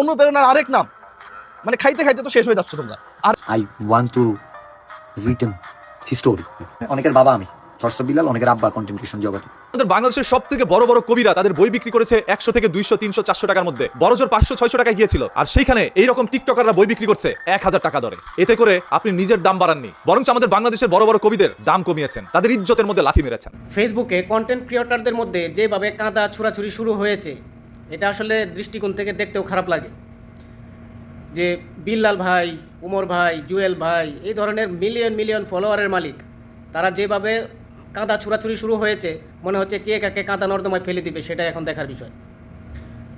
অনুপ্রেরণার আরেক নাম। মানে খাইতে খাইতে তো শেষ হয়ে যাচ্ছে তোমরা। আর want to written his story. অনেকের বাবা আমি সরসব বিলাল অনেকের আব্বা কন্টেন্ট ক্রিয়েশন জগতে। আমাদের বাংলাদেশের সব থেকে বড় বড় কবিরা তাদের বই বিক্রি করেছে একশো থেকে দুইশো তিনশো চারশো টাকার মধ্যে। বড় জোর পাঁচশো ছয়শো টাকা গিয়েছিল। আর সেইখানে এইরকম টিকটকাররা বই বিক্রি করছে এক হাজার টাকা দরে। এতে করে আপনি নিজের দাম বাড়াননি বরঞ্চ আমাদের বাংলাদেশের বড় বড় কবিদের দাম কমিয়েছেন। তাদের ইজ্জতের মধ্যে লাথি মেরেছেন। ফেসবুকে কন্টেন্ট ক্রিয়েটরদের মধ্যে যেভাবে কাঁদা ছোড়াছুরি শুরু হয়েছে এটা আসলে দৃষ্টিকোণ থেকে দেখতেও খারাপ লাগে। যে বিল্লাল ভাই, উমর ভাই, জুয়েল ভাই, এই ধরনের মিলিয়ন মিলিয়ন ফলোয়ারের মালিক, তারা যেভাবে কাঁদা ছোড়াছুরি শুরু হয়েছে, মনে হচ্ছে কে কাকে কাঁদা নর্দমায় ফেলে দিবে সেটা এখন দেখার বিষয়।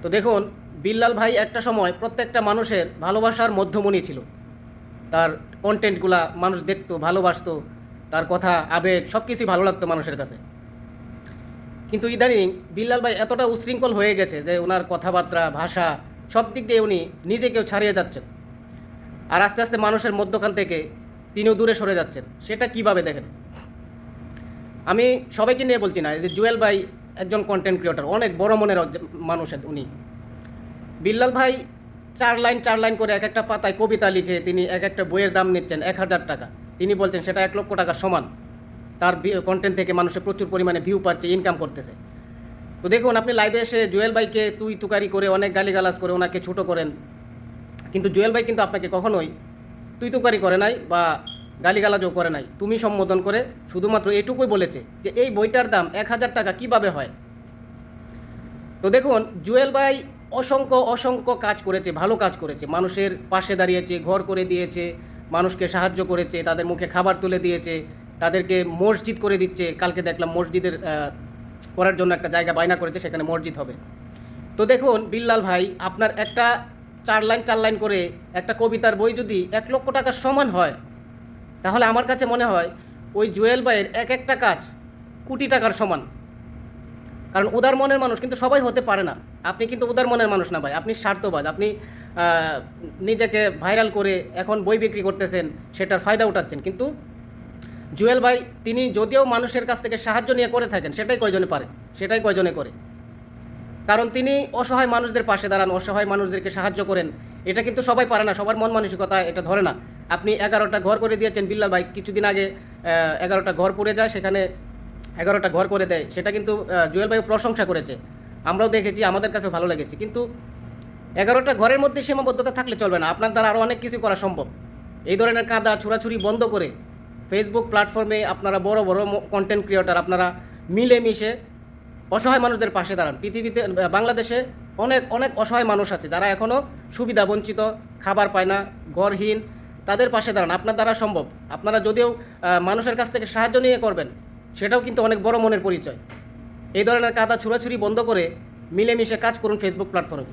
তো দেখুন, বিল্লাল ভাই একটা সময় প্রত্যেকটা মানুষের ভালোবাসার মধ্যমণি ছিল। তার কন্টেন্টগুলা মানুষ দেখতো, ভালোবাসতো, তার কথা, আবেগ সব কিছুই ভালো লাগতো মানুষের কাছে। কিন্তু ইদানিং বিল্লাল ভাই এতটা উশৃঙ্খল হয়ে গেছে যে ওনার কথাবার্তা, ভাষা, সব দিক দিয়ে উনি নিজেকেও ছাড়িয়ে যাচ্ছেন। আর আস্তে আস্তে মানুষের মধ্যখান থেকে তিনিও দূরে সরে যাচ্ছেন। সেটা কীভাবে দেখেন? আমি সবাইকে নিয়ে বলছি না যে জুয়েল ভাই একজন কন্টেন্ট ক্রিয়েটার অনেক বড় মনের মানুষ উনি। বিল্লাল ভাই চার লাইন চার লাইন করে এক একটা পাতায় কবিতা লিখে তিনি এক একটা বইয়ের দাম নিচ্ছেন এক হাজার টাকা। তিনি বলছেন, সেটা এক লক্ষ টাকার সমান। তার কন্টেন্ট থেকে মানুষের প্রচুর পরিমাণে ভিউ পাচ্ছে ইনকাম করতেছে। তো দেখুন, আপনি লাইভে এসে জুয়েল ভাইকে তুই তুকারি করে, অনেক গালিগালাজ করে, ওনাকে ছোটো করেন। কিন্তু জুয়েল ভাই কিন্তু আপনাকে কখনোই তুই তুকারি করে নাই বা গালিগালাজও করে নাই। তুমি সম্বোধন করে শুধুমাত্র এটুকুই বলেছে যে এই বইটার দাম এক হাজার টাকা কীভাবে হয়? তো দেখুন, জুয়েল ভাই অসংখ্য অসংখ্য কাজ করেছে, ভালো কাজ করেছে। মানুষের পাশে দাঁড়িয়েছে, ঘর করে দিয়েছে, মানুষকে সাহায্য করেছে, তাদের মুখে খাবার তুলে দিয়েছে তাদেরকে মসজিদ করে দিচ্ছে। কালকে দেখলাম মসজিদের করার জন্য একটা জায়গা বায়না করেছে, সেখানে মসজিদ হবে। তো দেখুন, বিল্লাল ভাই, আপনার একটা চার লাইন চার লাইন করে একটা কবিতার বই যদি এক লক্ষ টাকার সমান হয়, তাহলে আমার কাছে মনে হয় ওই জুয়েল ভাইয়ের এক একটা কাজ কোটি টাকার সমান। কারণ উদার মনের মানুষ কিন্তু সবাই হতে পারে না। আপনি কিন্তু উদার মনের মানুষ না ভাই, আপনি স্বার্থবাজ। আপনি নিজেকে ভাইরাল করে এখন বই বিক্রি করতেছেন, সেটার ফায়দা উঠাচ্ছেন। কিন্তু জুয়েল ভাই, তিনি যদিও মানুষের কাছ থেকে সাহায্য নিয়ে করে থাকেন, সেটাই কয়জনে পারে? সেটাই কয়জনে করে? কারণ তিনি অসহায় মানুষদের পাশে দাঁড়ান, অসহায় মানুষদেরকে সাহায্য করেন। এটা কিন্তু সবাই পারে না, সবার মন মানসিকতা এটা ধরে না। আপনি এগারোটা ঘর করে দিয়েছেন, বিল্লাল ভাই, কিছুদিন আগে এগারোটা ঘর পড়ে যায়, সেখানে এগারোটা ঘর করে দেয়। সেটা কিন্তু জুয়েল ভাই প্রশংসা করেছে। আমরাও দেখেছি, আমাদের কাছেও ভালো লেগেছে। কিন্তু এগারোটা ঘরের মধ্যে সীমাবদ্ধতা থাকলে চলবে না। আপনার দ্বারা আরও অনেক কিছু করা সম্ভব। এই ধরনের কাদা ছোড়াছুরি বন্ধ করে ফেসবুক প্ল্যাটফর্মে আপনারা বড় বড় কন্টেন্ট ক্রিয়েটার আপনারা মিলেমিশে অসহায় মানুষদের পাশে দাঁড়ান। পৃথিবীতে বাংলাদেশে অনেক অনেক অসহায় মানুষ আছে যারা এখনও সুবিধা বঞ্চিত, খাবার পায় না, ঘরহীন, তাদের পাশে দাঁড়ান। আপনার দ্বারা সম্ভব। আপনারা যদিও মানুষের কাছ থেকে সাহায্য নিয়ে করবেন, সেটাও কিন্তু অনেক বড় মনের পরিচয়। এই ধরনের কাদা ছুড়াছুরি বন্ধ করে মিলেমিশে কাজ করুন ফেসবুক প্ল্যাটফর্মে